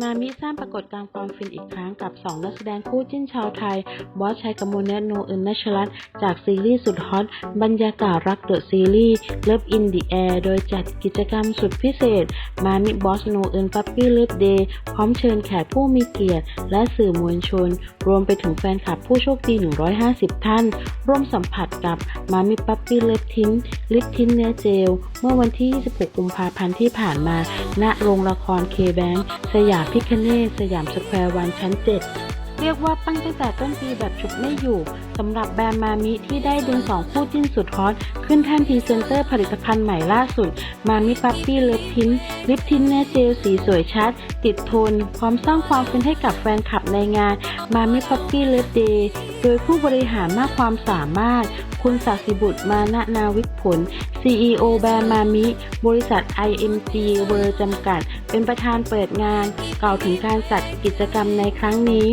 มามิสร้างปรากฏการณ์ความฟินอีกครั้งกับ 2 นักแสดงคู่จิ้นชาวไทย บอสชัยกมลและโนอึนนชรัตจากซีรีส์สุดฮอต บรรยากาศรักเดอะซีรีส์ Love in the Air โดยจัดกิจกรรมสุดพิเศษ มามิบอสโนอึนปั๊ปปี้เลิฟเดย์พร้อมเชิญแขกผู้มีเกียรติ และสื่อมวลชน รวมไปถึงแฟนคลับผู้โชคดี 150 ท่าน ร่วมสัมผัสกับมามิปั๊ปปี้เลิฟทิ้นลิปทิ้นเนื้อเจล เมื่อวันที่ 26 กุมภาพันธ์ที่ผ่านมาณโรงละครเคแบงสยามพิคเนตสยามสแควร์วันชั้น 7 เรียกว่าปั้งตั้งแต่ต้นปีแบบฉุดไม่อยู่สำหรับแบรนด์มามิที่ได้ดึงสองคู่จิ้นสุดฮอตขึ้นแท่นพรีเซนเตอร์ผลิตภัณฑ์ใหม่ล่าสุด มามิปั๊ปปี้เลิฟทินลิปทินเนเจลสีสวยชัด ติดทน พร้อมสร้างความฟินให้กับแฟนคลับในงานมามิปั๊ปปี้เลิฟเดย์โดยผู้บริหารมากความสามารถ คุณศักดิ์สิบุตรมานนาวิกผล CEO แบรนด์มามิ บริษัท IMG เวอร์จำกัด เป็นประธานเปิดงาน กล่าวถึงการจัดกิจกรรมในครั้งนี้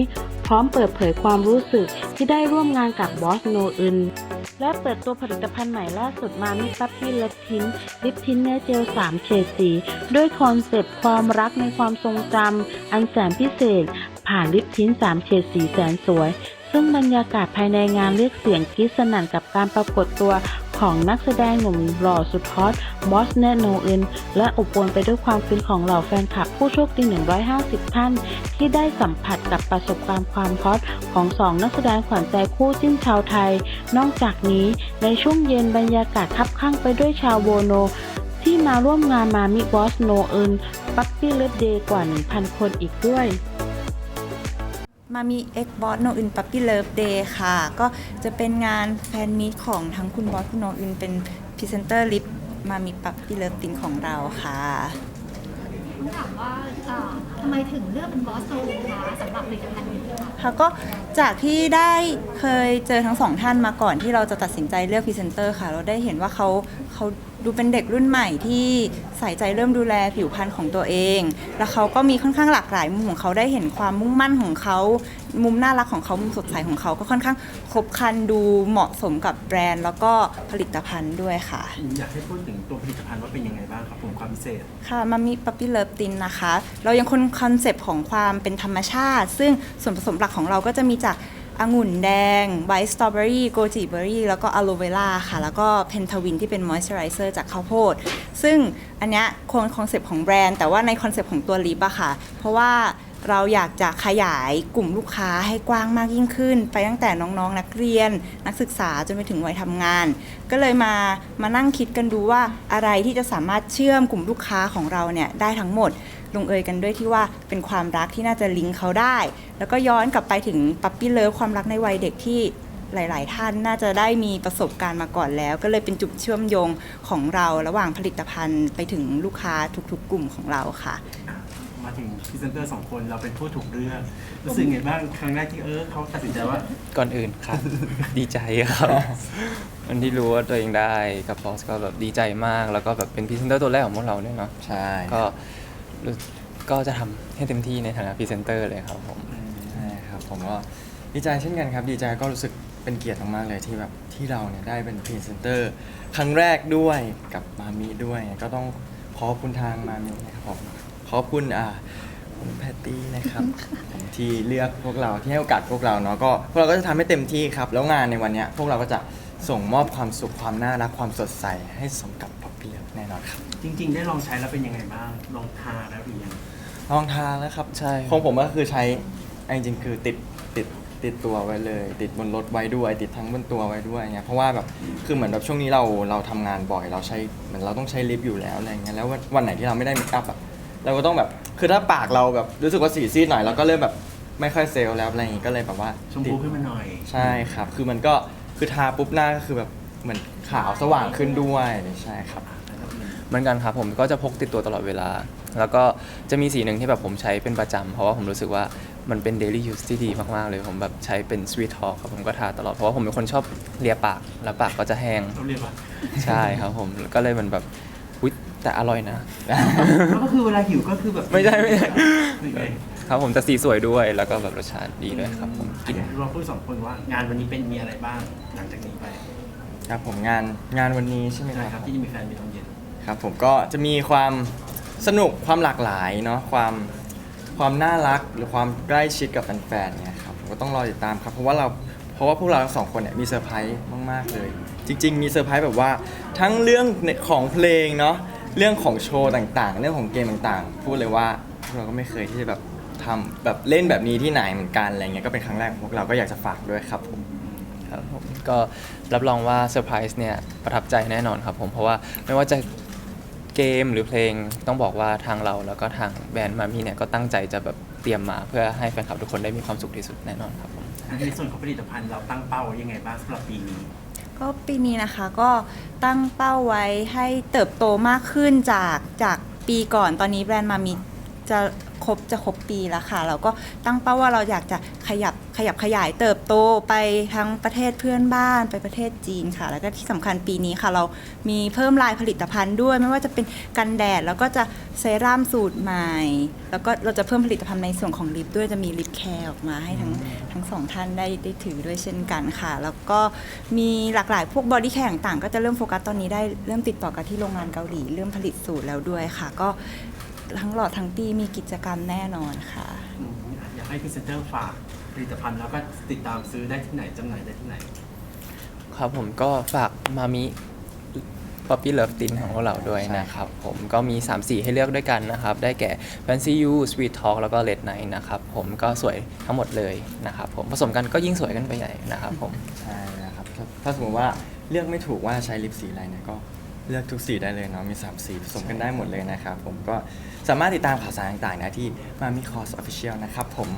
ร้อมเปิดเผยความรู้สึกที่ได้ร่วมงานกับบอสโนอึน และเปิดตัวผลิตภัณฑ์ใหม่ล่าสุดมามิปั๊ปปี้เลิฟทินลิปทินเนอร์เจล 3 เฉดสี ด้วยคอนเซปต์ความรักในความทรงจำอันแสนพิเศษ ผ่านลิปทิน 3 เฉดสีแสนสวยซึ่งบรรยากาศภายในงานเรียกเสียงกรี๊ดสนั่นกับการปรากฏตัว ของนักแสดงหนุ่มหล่อสุดฮอตบอสเนโนเอึนและอบอวลไปด้วยความฟินของเหล่าแฟนคลับผู้โชคดี 150 ท่าน ที่ได้สัมผัสกับประสบการณ์ความฮอตของสองนักแสดงขวัญใจคู่จิ้นชาวไทย นอกจากนี้ในช่วงเย็นบรรยากาศคับข้างไปด้วยชาวโวโน ที่มาร่วมงานมามิบอสโนเอินปั๊ปปี้เลิฟเดย์กว่า 1,000 คนอีกด้วย มามี X Boss No In Puppy Love Day ค่ะ ก็จะเป็นงานแฟนมีตของทั้งคุณบอสคุณโนอินเป็นพรีเซนเตอร์ลิปมามีปัปปี้เลิฟตินของเราค่ะต้องถามว่าเอ่อทำไมถึงเลือกเป็นบอสโซคะสำหรับผลิตภัณฑ์นี้ ค่ะค่ะก็จากที่ได้เคยเจอทั้งสองท่านมาก่อนที่เราจะตัดสินใจเลือกพรีเซนเตอร์ค่ะ เราได้เห็นว่าเขาเขาดูเป็นเด็กรุ่นใหม่ที่ใส่ใจเริ่มดูแลผิวพรรณของตัวเอง แล้วเขาก็มีค่อนข้างหลากหลายมุมของเขาได้เห็นความมุ่งมั่นของเขา มุมน่ารักของเขามุมสดใสของเขาก็ค่อนข้างครบครันดูเหมาะสมกับแบรนด์ แล้วก็ผลิตภัณฑ์ด้วยค่ะ อยากให้พูดถึงตัวผลิตภัณฑ์ว่าเป็นยังไงบ้างครับผมความพิเศษ ค่ะมามีปั๊ปปี้เลิฟตินนะคะ เรายังคงคอนเซปต์ของความเป็นธรรมชาติ ซึ่งส่วนผสมหลักของเราก็จะมีจากองุ่นแดงไวท์สตรอเบอรี่โกจิเบอรี่แล้วก็อะโลเวล่าค่ะ แล้วก็เพนทาวินที่เป็นมอยส์เจอไรเซอร์จากข้าวโพด ซึ่งอันนี้คงคอนเซปต์ของแบรนด์ แต่ว่าในคอนเซปต์ของตัวลิปอะค่ะ เพราะว่าเราอยากจะขยายกลุ่มลูกค้าให้กว้างมากยิ่งขึ้น ไปตั้งแต่น้องๆ นักเรียน นักศึกษาจนไปถึงวัยทำงาน ก็เลยมามานั่งคิดกันดูว่าอะไรที่จะสามารถเชื่อมกลุ่มลูกค้าของเราเนี่ยได้ทั้งหมด ลงเอยกันด้วยที่ว่าเป็นความรักที่น่าจะลิงก์เขาได้ แล้วก็ย้อนกลับไปถึงปั๊ปปี้เลิฟความรักในวัยเด็กที่หลาย ๆ ท่านน่าจะได้มีประสบการณ์มาก่อนแล้ว ก็เลยเป็นจุดเชื่อมโยงของเราระหว่างผลิตภัณฑ์ไปถึงลูกค้าทุก ๆ กลุ่มของเราค่ะ มาถึงพรีเซนเตอร์สองคนเราเป็นผู้ถูกเลือกรู้สึกไงบ้างครั้งแรกที่เออเขาตัดสินใจว่า ก่อนอื่นครับ ดีใจครับวันที่รู้ว่าตัวเองได้กับบอสก็แบบดีใจมาก แล้วก็แบบเป็นพรีเซนเตอร์ตัวแรกของพวกเราเนี่ยเนาะใช่ ก็รู้ ก็จะทำให้เต็มที่ในฐานะพรีเซนเตอร์เลยครับผมใช่ครับผมก็ดีใจเช่นกันครับ ดีใจก็รู้สึกเป็นเกียรติมากๆเลยที่แบบที่เราเนี่ยได้เป็นพรีเซนเตอร์ครั้งแรกด้วยกับมามีด้วย ก็ต้องขอบคุณทางมามีนะครับผมขอบคุณอ่าคุณแพตตี้นะครับผมที่เลือกพวกเราที่ให้โอกาสพวกเราเนาะก็พวกเราก็จะทำให้เต็มที่ครับ แล้วงานในวันเนี้ยพวกเราก็จะส่งมอบความสุขความน่ารักความสดใสให้สมกับ ป๊อปปี้แน่นอนครับ จริง ๆ ได้ลองใช้แล้วเป็นยังไงบ้าง ลองทาแล้วหรือยังลองทาแล้วครับใช่ของผมก็คือใช้เอาจริงๆคือติดติดติดตัวไว้เลย ติดบนรถไว้ด้วย ติดทั้งบนตัวไว้ด้วยเงี้ยเพราะว่าแบบคือเหมือนแบบช่วงนี้เราเราทำงานบ่อย เราใช้เหมือนเราต้องใช้ลิปอยู่แล้วอะไรเงี้ยแล้ววันวันไหนที่เราไม่ได้เมคอัพอะเราก็ต้องแบบคือถ้าปากเราแบบรู้สึกว่าสีซีดหน่อยเราก็เริ่มแบบไม่ค่อยเซลล์แล้วอะไรอย่างงี้ก็เลยแบบว่าชมพูขึ้นมาหน่อย ใช่ครับ คือมันก็คือทาปุ๊บหน้าก็คือแบบเหมือน ขาวสว่างขึ้นด้วยใช่ครับ เหมือนกันครับผมก็จะพกติดตัวตลอดเวลา แล้วก็จะมีสีหนึ่งที่แบบผมใช้เป็นประจำเพราะว่าผมรู้สึกว่ามันเป็น daily use ที่ดีมาก ๆ เลยผมแบบใช้เป็น sweet talk ครับผมก็ทาตลอด เพราะว่าผมเป็นคนชอบเลียปาก แล้วปากก็จะแห้งต้องเรียกว่าใช่ครับผมก็เลยมันแบบอุ๊ยแต่อร่อยนะ แล้วก็คือเวลาหิวก็คือแบบไม่ใช่ไม่ใช่ไม่ใช่ครับผมแต่สีสวยด้วยแล้วก็แบบรสชาติดีด้วยครับผมกินเราพูดสองคนว่างานวันนี้เป็นมีอะไรบ้างหลังจากนี้ไป ครับผมงานงานวันนี้ใช่ไหมใช่คครัรับบที่จะมีแฟนมีตอนเย็นครับ ผมก็จะมีความสนุกความหลากหลายเนาะความคความน่ารักหรือความใกล้ชิดกับแฟนๆเนี่ยครับผมก็ต้องรอติดตามครับเพราะว่าเราเพราะว่าพวกเราทั้งสองคนเนี่ยมีเซอร์ไพรส์มากๆเลย จริง ๆ มีเซอร์ไพรส์แบบว่าทั้งเรื่องของเพลงเนาะเรื่องของโชว์ต่างๆ เรื่องของเกมต่างๆ พูดเลยว่าพวกเราก็ไม่เคยที่จะแบบทำแบบเล่นแบบนี้ที่ไหนเหมือนกันอะไรเงี้ยก็เป็นครั้งแรกของพวกเราก็อยากจะฝากด้วยครับผม ครับผมก็รับรองว่าเซอร์ไพรส์เนี่ยประทับใจแน่นอนครับผมเพราะว่าไม่ว่าจะเกมหรือเพลงต้องบอกว่าทางเราแล้วก็ทางแบรนด์มามีเนี่ยก็ตั้งใจจะแบบเตรียมมาเพื่อให้แฟนคลับทุกคนได้มีความสุขที่สุดแน่นอนครับผมในส่วนของผลิตภัณฑ์เราตั้งเป้าไว้ยังไงบ้างสำหรับปีนี้ ก็ปีนี้นะคะก็ตั้งเป้าไว้ให้เติบโตมากขึ้นจากจากปีก่อนตอนนี้แบรนด์มามี จะครบจะครบปีแล้วค่ะ เราก็ตั้งเป้าว่าเราอยากจะขยับขยับขยายเติบโตไปทั้งประเทศเพื่อนบ้านไปประเทศจีนค่ะ แล้วก็ที่สำคัญปีนี้ค่ะ เรามีเพิ่มลายผลิตภัณฑ์ด้วย ไม่ว่าจะเป็นกันแดดแล้วก็จะเซรั่มสูตรใหม่ แล้วก็เราจะเพิ่มผลิตภัณฑ์ในส่วนของลิปด้วยจะมีลิปแคร์ออกมาให้ทั้งทั้งสองท่านได้ได้ถือด้วยเช่นกันค่ะ แล้วก็มีหลากหลายพวกบอดี้แคร์ต่างๆก็จะเริ่มโฟกัสตอนนี้ได้เริ่มติดต่อกับที่โรงงานเกาหลีเริ่มผลิตสูตรแล้วด้วยค่ะ ก็ ทั้งหลอดทั้งปีมีกิจกรรมแน่นอนค่ะ อืมอยากให้พรีเซนเตอร์ฝากผลิตภัณฑ์แล้วก็ติดตามซื้อได้ที่ไหนจำหน่ายได้ที่ไหน ครับผมก็ฝากมามิป๊อปปี้เลิฟตินของพวกเราด้วยนะครับ ผมก็มี 3 สีให้เลือกด้วยกันนะครับ ได้แก่ Fancy You Sweet Talk แล้วก็ Red Night นะครับ ผมก็สวยทั้งหมดเลยนะครับผมผสมกันก็ยิ่งสวยกันไปใหญ่นะครับผม ใช่นะครับถ้าถ้าสมมติว่าเลือกไม่ถูกว่าใช้ลิปสีอะไรเนี่ยก็ เลือกทุกสีได้เลยเนาะมี 3 สีผสมกันได้หมดเลยนะครับผมก็สามารถติดตามข่าวสารต่างๆนะที่มามีคอร์สออฟฟิเชียลนะครับผม